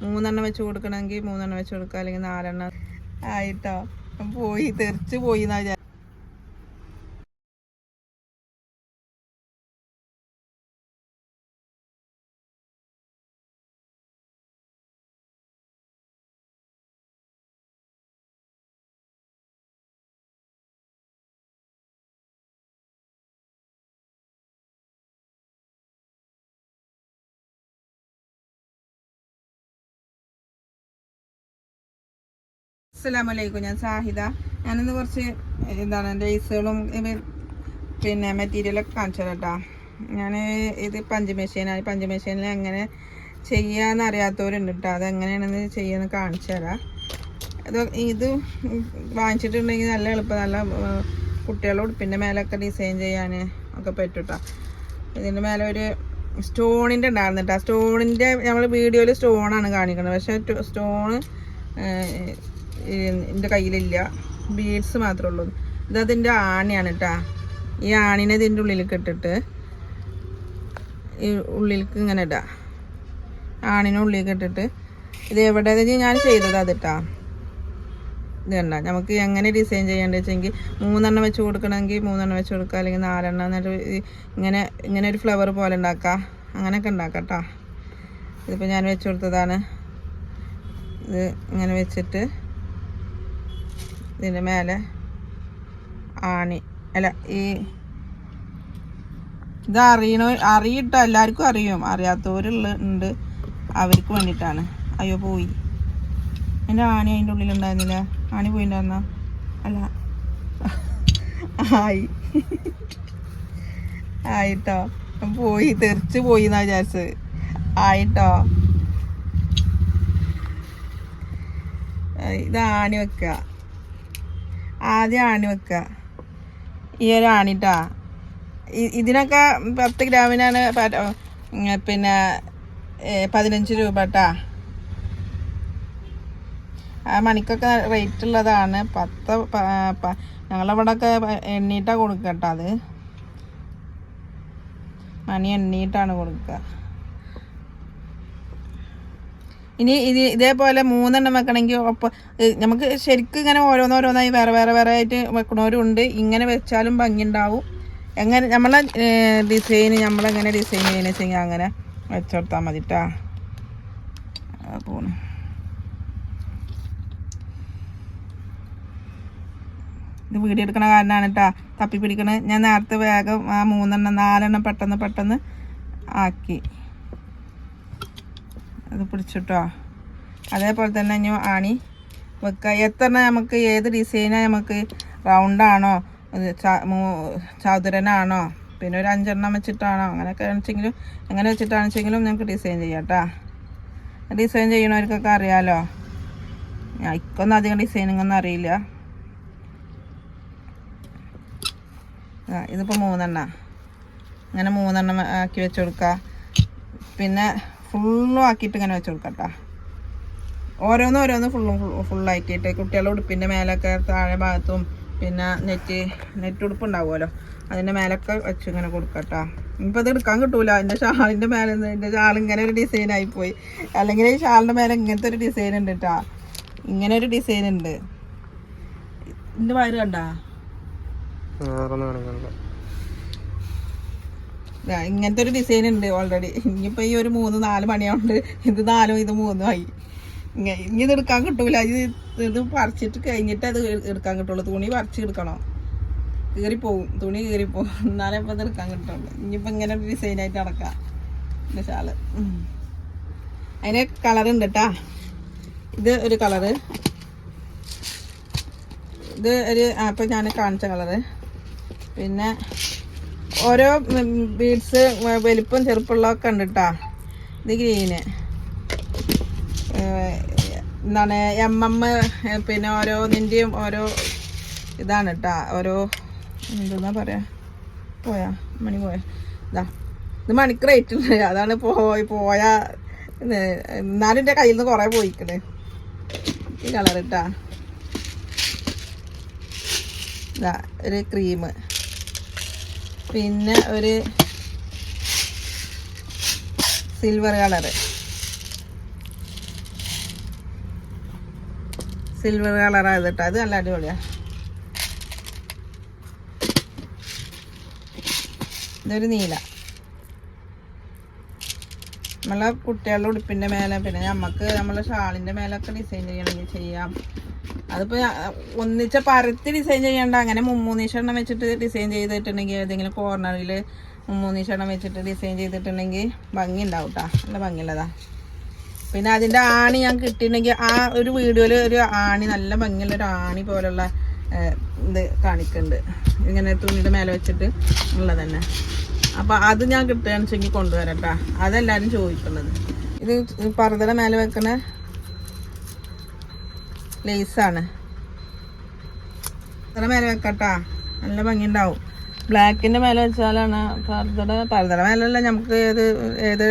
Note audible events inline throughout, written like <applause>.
മൂന്നെണ്ണം വെച്ച് കൊടുക്കണമെങ്കിൽ മൂന്നെണ്ണം വെച്ച് കൊടുക്കുക അല്ലെങ്കിൽ നാലെണ്ണം. ആയിട്ടോ? പോയി തെറിച്ച് പോയി എന്നാ അസ്സലാമു അലൈക്കും. ഞാൻ സാഹിദ. ഞാനിന്ന് കുറച്ച് എന്താണ് ലേസുകളും പിന്നെ മെറ്റീരിയലൊക്കെ കാണിച്ചു കേട്ടോ ഞാൻ ഇത് പഞ്ച് മെഷീനാണ് പഞ്ച് മെഷീനിൽ എങ്ങനെ ചെയ്യാന്ന് അറിയാത്തവരുണ്ട് കേട്ടോ അതെങ്ങനെയാണെന്ന് ചെയ്യാന്ന് കാണിച്ചു തരാം ഇത് ഇത് വാങ്ങിച്ചിട്ടുണ്ടെങ്കിൽ നല്ല എളുപ്പം. നല്ല കുട്ടികളുടെ ഉടുപ്പിന്റെ മേലൊക്കെ ഡിസൈൻ ചെയ്യാൻ ഒക്കെ പറ്റും കേട്ടോ ഇതിന്റെ മേലെ ഒരു സ്റ്റോണിന്റെ ഉണ്ടായിരുന്നു കേട്ടോ സ്റ്റോണിന്റെ നമ്മൾ വീഡിയോയിൽ സ്റ്റോണാണ് കാണിക്കുന്നത്. പക്ഷേ സ്റ്റോണ് എന്റെ കയ്യിലില്ല. ബീഡ്സ് മാത്രമേ ഉള്ളൂ. ഇതതിന്റെ ആണിയാണ് കേട്ടോ ഈ ആണിനെ ഇതിന്റെ ഉള്ളിലേക്ക് ഇട്ടിട്ട് ഈ ഉള്ളിലേക്ക് ഇങ്ങനെ ഇടാം. ആണിനെ ഉള്ളിലേക്ക് ഇട്ടിട്ട് ഇത് എവിടെ ഞാൻ ചെയ്തത് അത് കേട്ടോ ഇത് കണ്ട. നമുക്ക് എങ്ങനെ ഡിസൈൻ ചെയ്യേണ്ടത് വെച്ചെങ്കിൽ മൂന്നെണ്ണം വെച്ച് കൊടുക്കണമെങ്കിൽ മൂന്നെണ്ണം വെച്ച് കൊടുക്കുക. അല്ലെങ്കിൽ നാലെണ്ണം എന്നിട്ട് ഇങ്ങനെ ഇങ്ങനെ ഒരു ഫ്ലവർ പോലെ ഉണ്ടാക്കാം അങ്ങനെയൊക്കെ ഉണ്ടാക്കാം കേട്ടോ ഇതിപ്പോൾ ഞാൻ വെച്ച് കൊടുത്തതാണ്. ഇത് ഇങ്ങനെ വെച്ചിട്ട് ഇതിന്റെ മേലെ ആണി. അല്ല ഈ ഇത് അറിയണ അറിയിട്ട എല്ലാവർക്കും അറിയും. അറിയാത്തവരുള്ള ഉണ്ട്. അവർക്ക് വേണ്ടിയിട്ടാണ്. അയ്യോ പോയി. എന്റെ ആണി അതിന്റെ ഉള്ളിലുണ്ടായിരുന്നില്ല. ആണി പോയിണ്ടായിരുന്ന? അല്ല. ആയി. ആയിട്ടോ. പോയി തെറിച്ച് പോയി എന്നാ വിചാരിച്ചത്. ആയിട്ടോ. ഇത് ആണി വെക്കുക ആദ്യം ആണി വെക്കുക. ഈ ഒരു ആണിട്ടാ. ഇതിനൊക്കെ പത്ത് ഗ്രാമിനാണ് പിന്നെ പതിനഞ്ച് രൂപ കേട്ടാ ആ മണിക്കൊക്കെ റേറ്റ് ഉള്ളതാണ്. പത്ത് ഞങ്ങളവിടെയൊക്കെ കൊടുക്കട്ടാ കൊടുക്കുക അത് മണി എണ്ണീട്ടാണ് കൊടുക്കുക. ഇനി ഇത് ഇതേപോലെ മൂന്നെണ്ണം വെക്കണമെങ്കിൽ ഒപ്പം നമുക്ക് ശരിക്കും ഇങ്ങനെ ഓരോന്നോരോന്നായി വേറെ വേറെ വേറെ ആയിട്ട് വെക്കണവരും ഉണ്ട് ഇങ്ങനെ വെച്ചാലും ഭംഗിയുണ്ടാവും എങ്ങനെ നമ്മളെ ഡിസൈൻ നമ്മളെങ്ങനെ ഡിസൈൻ ചെയ്യുന്ന വെച്ചെങ്കിൽ അങ്ങനെ വെച്ചെടുത്താൽ മതി കേട്ടാ പോണു. ഇത് വീഡിയോ എടുക്കണ കാരണമാണ് കേട്ടാ തപ്പി പിടിക്കണത് ഞാൻ നേരത്തെ വേഗം ആ മൂന്നെണ്ണം നാലെണ്ണം പെട്ടെന്ന് പെട്ടെന്ന് ആക്കി. അത് പിടിച്ചിട്ടോ. അതേപോലെ തന്നെ ഇനി ആണി വെക്കുക എത്ര നമുക്ക് ഏത് ഡിസൈനാണ് നമുക്ക് റൗണ്ടാണോ ചതുരനാണോ? പിന്നെ ഒരു അഞ്ചെണ്ണം വെച്ചിട്ടാണോ? അങ്ങനെയൊക്കെ വെച്ചെങ്കിലും എങ്ങനെ വെച്ചിട്ടാണ് വെച്ചെങ്കിലും നമുക്ക് ഡിസൈൻ ചെയ്യാം കേട്ടോ ഡിസൈൻ ചെയ്യണവർക്കൊക്കെ അറിയാമല്ലോ ഇക്കൊന്നും അധികം ഡിസൈനിങ് ഒന്നും അറിയില്ല. ഇതിപ്പോൾ മൂന്നെണ്ണ. ഇങ്ങനെ മൂന്നെണ്ണം ആക്കി വെച്ച് കൊടുക്കുക പിന്നെ ഫുള്ളും ആക്കിയിട്ട് ഇങ്ങനെ വെച്ച് കൊടുക്കാം കേട്ടോ ഓരോന്നും ഓരോന്നും ഫുള്ളും ഫുള്ളാക്കിയിട്ട് കുട്ടികളുടെ ഉടുപ്പിന്റെ മേലൊക്കെ താഴെ ഭാഗത്തും പിന്നെ നെറ്റ് നെറ്റ് ഉടുപ്പ് ഉണ്ടാവുമല്ലോ അതിന്റെ മേലൊക്കെ വെച്ച് ഇങ്ങനെ കൊടുക്കട്ടോ ഇനിയിപ്പോൾ ഇത് എടുക്കാൻ കിട്ടൂല. എന്റെ ഷാളിന്റെ മേലെ എന്റെ ഷാൾ ഇങ്ങനെ ഒരു ഡിസൈൻ ആയിപ്പോയി. അല്ലെങ്കിൽ ഈ ഷാളിന്റെ മേലെ ഇങ്ങനത്തെ ഒരു ഡിസൈൻ ഉണ്ട് കേട്ടോ ഇങ്ങനെ ഒരു ഡിസൈൻ ഉണ്ട്. ഇതിന്റെ വയറ് കണ്ടാ? ഇങ്ങനത്തെ ഒരു ഡിസൈൻ ഉണ്ട് ഓൾറെഡി ഇനിയിപ്പോൾ ഈ ഒരു മൂന്ന് നാല് മണിയാവുണ്ട്. ഇത് നാലും ഇത് മൂന്നും ആയി. ഇനി ഇത് എടുക്കാൻ കിട്ടൂല. ഇത് ഇത് പറിച്ചിട്ട് കഴിഞ്ഞിട്ട് അത് എടുക്കാൻ കിട്ടുള്ളൂ. തുണി പറിച്ച് എടുക്കണം. കീറിപ്പോവും. തുണി കീറിപ്പോവും. <laughs> എന്നാലേ ഇപ്പം ഇത് എടുക്കാൻ കിട്ടുള്ളൂ. ഇനിയിപ്പോൾ ഇങ്ങനെ ഒരു ഡിസൈനായിട്ട് നടക്കാം. എന്റെ ഷാൾ. അതിന് കളർ ഉണ്ട് കേട്ടാ ഇത് ഒരു കളറ് ഇത് ഒരു അപ്പം ഞാൻ കാണിച്ച കളറ് പിന്നെ ഓരോ ബീഡ്സ് വലിപ്പം ചെറുപ്പമുള്ളതൊക്കെ ഉണ്ട് ഇത് ഗ്രീന് എന്താണ് എം എം പിന്നെ ഓരോന്നിന്റെയും ഓരോ ഇതാണ് കേട്ടാ ഓരോ എന്താ പറയാ പോയാ മണി പോയാ. ഇതാ ഇത് മണിക്ക് റേറ്റ് ഉണ്ട് അതാണ് പോയി പോയാ എന്നാലും എന്റെ കയ്യിൽ നിന്ന് കുറേ പോയിക്കണ്. ഈ കളർ ഇട്ടാ ഇതാ ഒരു ക്രീം പിന്നെ ഒരു സിൽവർ കളറ് സിൽവർ കളറാണ് കേട്ടോ അത് നല്ല അടിപൊളിയാണ് ഇതൊരു നീല. നമ്മളെ കുട്ടികളുടെ ഉടുപ്പിന്റെ മേലെ പിന്നെ നമുക്ക് നമ്മളെ ഷാളിന്റെ മേലൊക്കെ ഡിസൈൻ ചെയ്യണമെങ്കിൽ ചെയ്യാം. അതിപ്പോൾ ഒന്നിച്ച പരത്തി ഡിസൈൻ ചെയ്യണ്ട അങ്ങനെ മുമ്മൂന്നീഷെണ്ണം വെച്ചിട്ട് ഡിസൈൻ ചെയ്തിട്ടുണ്ടെങ്കിൽ ഏതെങ്കിലും കോർണറിൽ മുമ്മൂന്നീഷെണ്ണം വെച്ചിട്ട് ഡിസൈൻ ചെയ്തിട്ടുണ്ടെങ്കിൽ ഭംഗി ഉണ്ടാവും കേട്ടോ നല്ല ഭംഗിയുള്ളതാ. പിന്നെ അതിന്റെ ആണി ഞാൻ കിട്ടിയിട്ടുണ്ടെങ്കിൽ ആ ഒരു വീഡിയോയിൽ ഒരു ആണി നല്ല ഭംഗിയുള്ള ഒരു ആണി പോലുള്ള ഇത് കാണിക്കുന്നുണ്ട് ഇങ്ങനെ തുണിയുടെ മേലെ വെച്ചിട്ട് ഉള്ളത് തന്നെ അപ്പൊ അത് ഞാൻ കിട്ടുകയാണെന്നുവെച്ചെങ്കിൽ കൊണ്ടുവരാം കേട്ടോ അതെല്ലാരും ചോദിക്കുന്നത് ഇത് പർദ്ദയുടെ മേലെ വെക്കുന്ന ലേസാണ് പർദ്ദയുടെ മേലെ വെക്കട്ടാ. നല്ല ഭംഗി ഉണ്ടാവും ബ്ലാക്കിന്റെ മേലെ വെച്ചാലാണ് പർദ്ദയുടെ പർദ്ദയുടെ മേലല്ല നമുക്ക് ഏത് ഏത്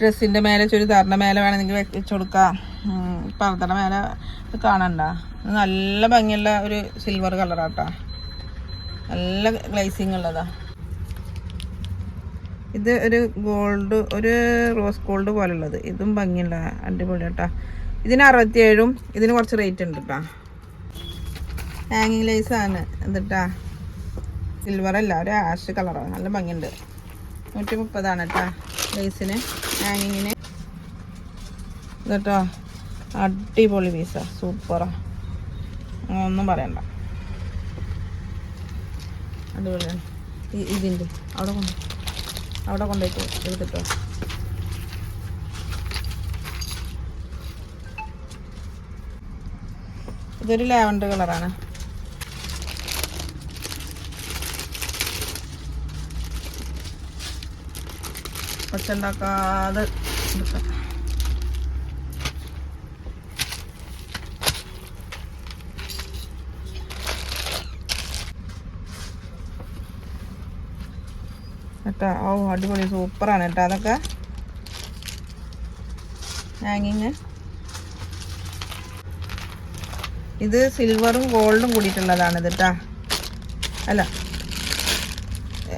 ഡ്രസ്സിന്റെ മേലെ ചുരിദാറിന്റെ മേലെ വേണമെങ്കിൽ വെച്ച് കൊടുക്കാം. പർദ്ദയുടെ മേലെ കാണണ്ട. നല്ല ഭംഗിയുള്ള ഒരു സിൽവർ കളറാട്ടാ നല്ല ഗ്ലേസിങ് ഉള്ളതാ. ഇത് ഒരു ഗോൾഡ് ഒരു റോസ് ഗോൾഡ് പോലുള്ളത്. ഇതും ഭംഗിയുള്ള അടിപൊളി കേട്ടോ ഇതിന് അറുപത്തിയേഴും ഇതിന് കുറച്ച് റേറ്റ് ഉണ്ട് കേട്ടോ ഹാങ്ങിങ് ലൈസ് ആണ് എന്നിട്ടാ സിൽവർ അല്ല ഒരു ആഷ് കളറാണ് നല്ല ഭംഗിയുണ്ട്. നൂറ്റി മുപ്പതാണ് കേട്ടോ ലൈസിന് ഹാങ്ങിങ്ങിന് ഇതട്ടോ അടിപൊളി പീസാ സൂപ്പറാ ഒന്നും പറയണ്ട. അടിപൊളിയാണ്. ഇതിന്റെ അവിടെ കൊണ്ട്. അവിടെ കൊണ്ടുപോയിട്ട് എടുത്തിട്ടോ. ഇതൊരു ലാവൻഡർ കളറാണ്. ഒച്ച ഉണ്ടാക്കാതെ എടുക്കാം. കേട്ടോ. ഓ അടിപൊളി സൂപ്പറാണ് കേട്ടോ അതൊക്കെ. ഹാങ്ങിങ്. ഇത് സിൽവറും ഗോൾഡും കൂടിയിട്ടുള്ളതാണ് ഇത് കേട്ടാ അല്ല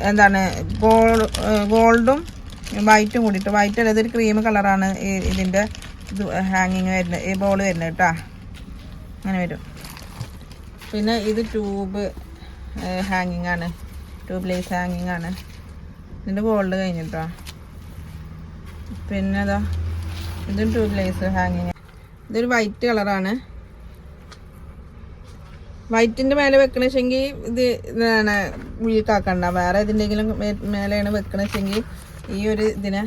എന്താണ് ഗോൾ ഗോൾഡും വൈറ്റും കൂടിയിട്ട്. വൈറ്റ് അല്ല ഇതൊരു ക്രീം കളറാണ് ഇതിന്റെ ഇത് ഹാങ്ങിങ് വരുന്നത് ഈ ബോൾ വരുന്നത് കേട്ടാ അങ്ങനെ വരും. പിന്നെ ഇത് ട്യൂബ് ഹാങ്ങിങ് ആണ്. ട്യൂബ് ലേസ് ഹാങ്ങിങ് ആണ്. ഇതിന്റെ ഗോൾഡ് കഴിഞ്ഞിട്ടോ? പിന്നെ അതാ ഇതും ട്യൂബ് ലൈസ് ഹാങ്ങിങ് ഇതൊരു വൈറ്റ് കളറാണ് വൈറ്റിന്റെ മേലെ വെക്കണെച്ചെങ്കിൽ ഇത് ഇതാണ് വീക്കാക്കണ്ട. വേറെ ഇതിന്റെങ്കിലും മേലെയാണ് വെക്കണെച്ചെങ്കിൽ ഈ ഒരു ഇതിനെ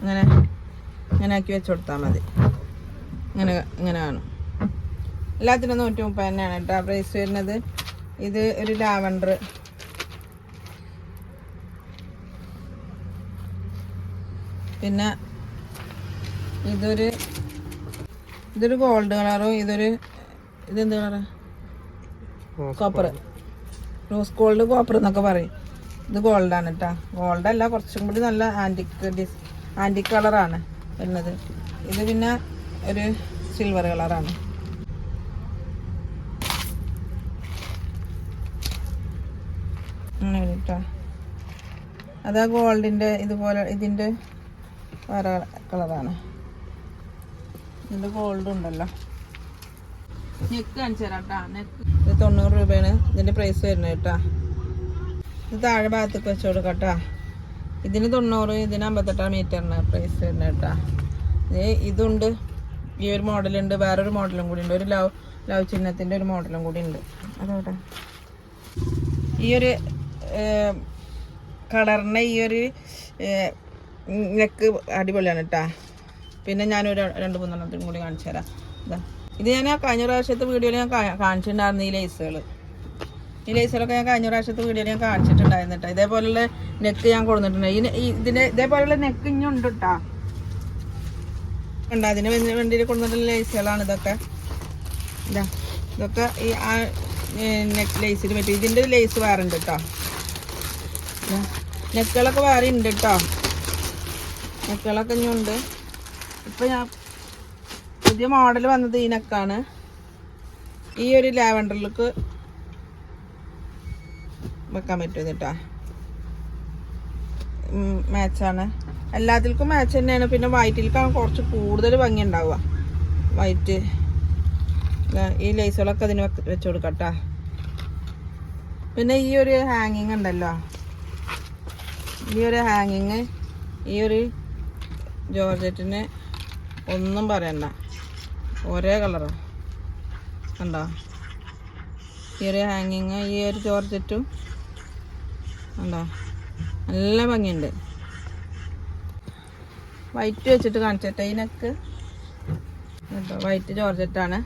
ഇങ്ങനെ ഇങ്ങനെ ആക്കി വെച്ച് കൊടുത്താൽ മതി. ഇങ്ങനെ ഇങ്ങനെ കാണും. എല്ലാത്തിനും നൂറ്റി മുപ്പത് തന്നെയാണ് കേട്ടോ പ്രൈസ് വരുന്നത് ഇത് ഒരു ലാവണ്ടർ പിന്നെ ഇതൊരു ഇതൊരു ഗോൾഡ് കളറും ഇതൊരു ഇതെന്ത് കളറാ കോപ്പർ റോസ് ഗോൾഡ് കോപ്പർ എന്നൊക്കെ പറയും. ഇത് ഗോൾഡാണ് കേട്ടോ ഗോൾഡല്ല കുറച്ചും കൂടി നല്ല ആന്റിക് ഡിസ് ആന്റിക് കളറാണ് വരുന്നത്. ഇത് പിന്നെ ഒരു സിൽവർ കളറാണ് അങ്ങനെ കേട്ടോ അതാ ഗോൾഡിന്റെ ഇതുപോലെ ഇതിന്റെ വേറെ കളറാണ്. ഇതിന്റെ ഗോൾഡ് ഉണ്ടല്ലോ. നെക്ക് കാണിച്ചു തരാം കേട്ടോ നെക്ക് ഇത് തൊണ്ണൂറ് രൂപയാണ്. ഇതിന്റെ പ്രൈസ് വരുന്നത് കേട്ടോ. ഇത് താഴെ ഭാഗത്തേക്ക് വെച്ച് കൊടുക്കാം കേട്ടോ ഇതിന് തൊണ്ണൂറ് ഇതിന് അമ്പത്തെട്ടാം മീറ്ററിന് പ്രൈസ് വരുന്നത് കേട്ടോ. ഇത് ഇതുണ്ട്. ഈ ഒരു മോഡലുണ്ട്. വേറൊരു മോഡലും കൂടി ഉണ്ട്. ഒരു ലവ് ലവ് ചിഹ്നത്തിന്റെ ഒരു മോഡലും കൂടി ഉണ്ട്. അതോട്ടെ ഈ ഒരു കളറിന്റെ ഈ ഒരു നെക്ക് അടിപൊളിയാണ് കേട്ടോ പിന്നെ ഞാനൊരു രണ്ട് മൂന്നെണ്ണത്തിനും കൂടി കാണിച്ചു തരാം ഇതാ ഇത് ഞാൻ കഴിഞ്ഞ പ്രാവശ്യത്തെ വീഡിയോയിൽ ഞാൻ കാണിച്ചിട്ടുണ്ടായിരുന്നു ഈ ലേസുകൾ ഈ ലേസുകളൊക്കെ ഞാൻ കഴിഞ്ഞ പ്രാവശ്യത്തെ വീഡിയോയിൽ ഞാൻ കാണിച്ചിട്ടുണ്ടായിരുന്നു കേട്ടോ ഇതേപോലുള്ള നെക്ക് ഞാൻ കൊടുത്തിട്ടുണ്ട്. ഈ ഇതിന് ഇതേപോലുള്ള നെക്ക് ഇനിയുണ്ട് കേട്ടോ ഉണ്ട് അതിന് വേണ്ടി കൊടുത്തിട്ടുള്ള ലേസുകളാണ് ഇതൊക്കെ. ഇതാ ഇതൊക്കെ ഈ ആ നെക്ക് ലേസിന് പറ്റും. ഇതിന്റെ ലേസ് വേറെ ഉണ്ട് കേട്ടോ നെക്കുകളൊക്കെ വേറെ ഉണ്ട് കേട്ടോ നെക്കുകളൊക്കെ ഇനിയുണ്ട് ഇപ്പൊ ഞാൻ പുതിയ മോഡൽ വന്നത് ഈ നെക്കാണ് ഈ ഒരു ലാവൻഡറിലേക്ക് വെക്കാൻ പറ്റും കേട്ടോ മാച്ചാണ് എല്ലാത്തിൽക്കും മാച്ച് തന്നെയാണ്. പിന്നെ വൈറ്റിലേക്കാണ് കുറച്ച് കൂടുതൽ ഭംഗി ഉണ്ടാവുക. വൈറ്റ് ഈ ലേസുകളൊക്കെ അതിന് വെച്ച് കൊടുക്കട്ടാ പിന്നെ ഈ ഒരു ഹാങ്ങിങ് ഉണ്ടല്ലോ. ഈ ഒരു ഹാങ്ങിങ് ഈ ഒരു ജോർജറ്റിന് ഒന്നും പറയണ്ട. ഒരേ കളറാ. കണ്ടോ? ഈ ഒരു ഹാങ്ങിങ് ഈ ഒരു ജോർജറ്റും കണ്ടോ? നല്ല ഭംഗിയുണ്ട്. വൈറ്റ് വെച്ചിട്ട് കാണിച്ചിട്ട് ഇതിനൊക്കെ. കേട്ടോ വൈറ്റ് ജോർജറ്റാണ്.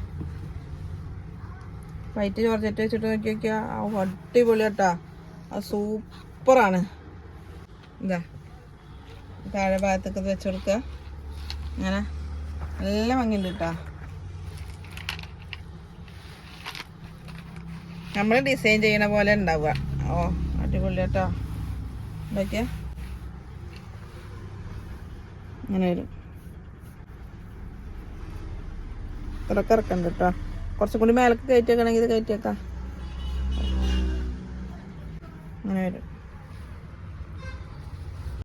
വൈറ്റ് ജോർജറ്റ് വെച്ചിട്ട് നോക്കി നോക്കിയാ ആ അടിപൊളി കേട്ടാ. അത് സൂപ്പറാണ്. ഇതാ. താഴെ ഭാഗത്തൊക്കെ വെച്ച് കൊടുക്കുക. അങ്ങനെ. നല്ല ഭംഗിയുണ്ട് കേട്ടോ. നമ്മൾ ഡിസൈൻ ചെയ്യണ പോലെ ഉണ്ടാവുക. ഓ അടിപൊളി കേട്ടോ. ഇതൊക്കെ. അങ്ങനെ വരും. ഇത്രയൊക്കെ ഇറക്കണ്ട കേട്ടോ. കുറച്ചും കൂടി മേലക്ക് കയറ്റി വെക്കണമെങ്കിൽ ഇത് കയറ്റി വെക്കാം. അങ്ങനെ വരും.